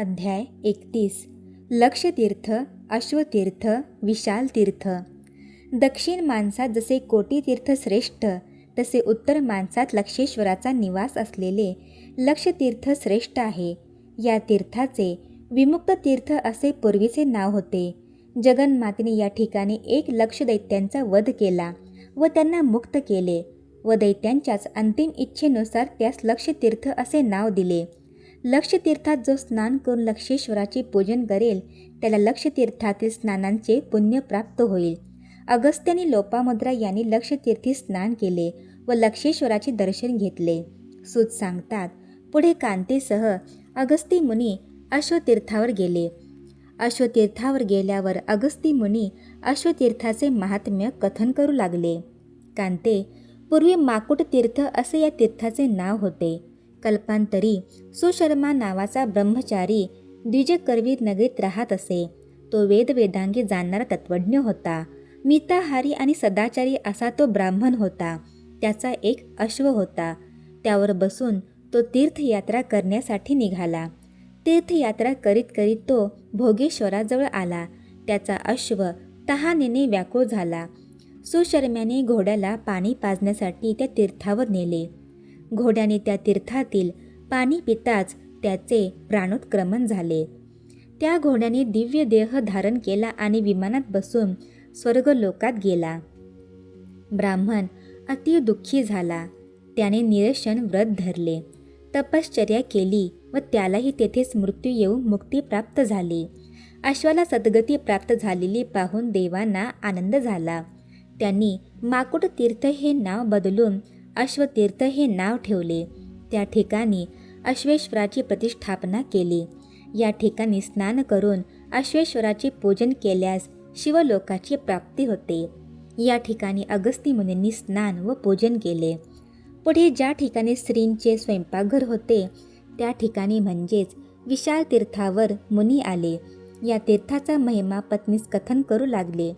अध्याय एकतीस. लक्षतीर्थ अश्वतीर्थ विशाल तीर्थ दक्षिण माणसात जसे कोटी तीर्थ श्रेष्ठ तसे उत्तर माणसात लक्षेश्वराचा निवास असलेले लक्षतीर्थ श्रेष्ठ आहे. या तीर्थाचे विमुक्त तीर्थ असे पूर्वीचे नाव होते. जगन्मातेने या ठिकाणी एक लक्ष दैत्यांचा वध केला व त्यांना मुक्त केले. व दैत्यांच्याच अंतिम इच्छेनुसार त्यास लक्षतीर्थ असे नाव दिले. लक्षतीर्थात जो स्नान करून लक्षेश्वराचे पूजन करेल त्याला लक्षतीर्थातील स्नानांचे पुण्य प्राप्त होईल. अगस्त्यानी लोपामुद्रा यांनी लक्षतीर्थी स्नान केले व लक्षेश्वराचे दर्शन घेतले. सूत सांगतात पुढे कांतेसह अगस्ती मुनी अश्वतीर्थावर गेले. अश्वतीर्थावर गेल्यावर अगस्ती मुनी अश्वतीर्थाचे महात्म्य कथन करू लागले. कांते पूर्वी माकुट तीर्थ असे या तीर्थाचे नाव होते. कल्पांतरी सुशर्मा नावाचा ब्रह्मचारी द्विजकर्वी नगरीत राहत असे. तो वेदवेदांगी जाणणारा तत्वज्ञ होता. मिताहारी आणि सदाचारी असा तो ब्राह्मण होता. त्याचा एक अश्व होता. त्यावर बसून तो तीर्थयात्रा करण्यासाठी निघाला. तीर्थयात्रा करीत करीत तो भोगेश्वराजवळ आला. त्याचा अश्व तहानेने व्याकुळ झाला. सुशर्म्याने घोड्याला पाणी पाजण्यासाठी त्या तीर्थावर नेले. घोड्याने त्या तीर्थातील पाणी पिताच त्याचे प्राणोत्क्रमण झाले. त्या घोड्याने दिव्य देह धारण केला आणि विमानात बसून स्वर्गलोकात गेला. ब्राह्मण अति दुःखी झाला. त्याने निरशन व्रत धरले. तपश्चर्या केली व त्यालाही तेथेच मृत्यू येऊन मुक्ती प्राप्त झाली. अश्वाला सद्गती प्राप्त झालेली पाहून देवांना आनंद झाला. त्यांनी माकुट तीर्थ हे नाव बदलून अश्वतीर्थ हे नाव ठेवले. त्या ठिकाणी अश्वेश्वराची प्रतिष्ठापना केली. या ठिकाणी स्नान करून अश्वेश्वराचे पूजन केल्यास शिवलोकाची प्राप्ती होते. या ठिकाणी अगस्ती मुनींनी स्नान व पूजन केले. पुढे ज्या ठिकाणी स्त्रींचे स्वयंपाकघर होते त्या ठिकाणी म्हणजेच विशाल तीर्थावर मुनी आले. या तीर्थाचा महिमा पत्नीस कथन करू लागले.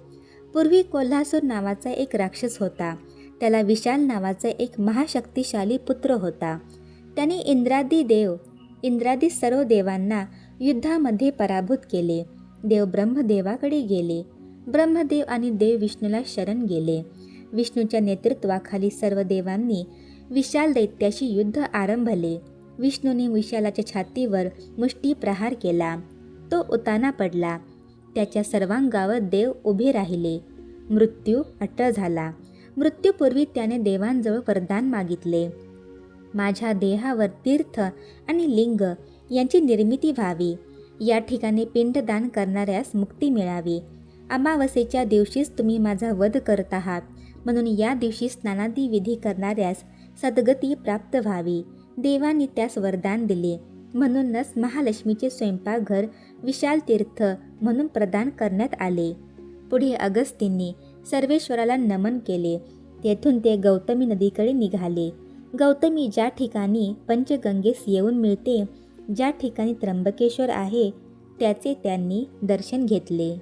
पूर्वी कोल्हासूर नावाचा एक राक्षस होता. त्याला विशाल नावाचा एक महाशक्तिशाली पुत्र होता. त्याने इंद्रादी देव इंद्रादी सर्व देवांना युद्धामध्ये पराभूत केले. देव ब्रह्मदेवाकडे गेले. ब्रह्मदेव आणि देव विष्णूला शरण गेले. विष्णूच्या नेतृत्वाखाली सर्व देवांनी विशाल दैत्याशी युद्ध आरंभले. विष्णूने विशालाच्या छातीवर मुष्टी प्रहार केला. तो उताना पडला. त्याच्या सर्वांगावर देव उभे राहिले. मृत्यू अटळ झाला. मृत्यूपूर्वी त्याने देवांजवळ वरदान मागितले. माझ्या देहावर तीर्थ आणि लिंग यांची निर्मिती व्हावी. या ठिकाणी पिंडदान करणाऱ्यास मुक्ती मिळावी. अमावस्येच्या दिवशीच तुम्ही माझा वध करत आहात. म्हणून या दिवशी स्नानादी विधी करणाऱ्यास सद्गती प्राप्त व्हावी. देवाने त्यास वरदान दिले. म्हणूनच महालक्ष्मीचे स्वयंपाकघर विशाल तीर्थ म्हणून प्रदान करण्यात आले. पुढे अगस्तींनी सर्वेश्वराला नमन केले. तेथून ते गौतमी नदीकडे निघाले. गौतमी ज्या ठिकाणी पंचगंगेस येऊन मिळते ज्या ठिकाणी त्र्यंबकेश्वर आहे त्याचे त्यांनी दर्शन घेतले.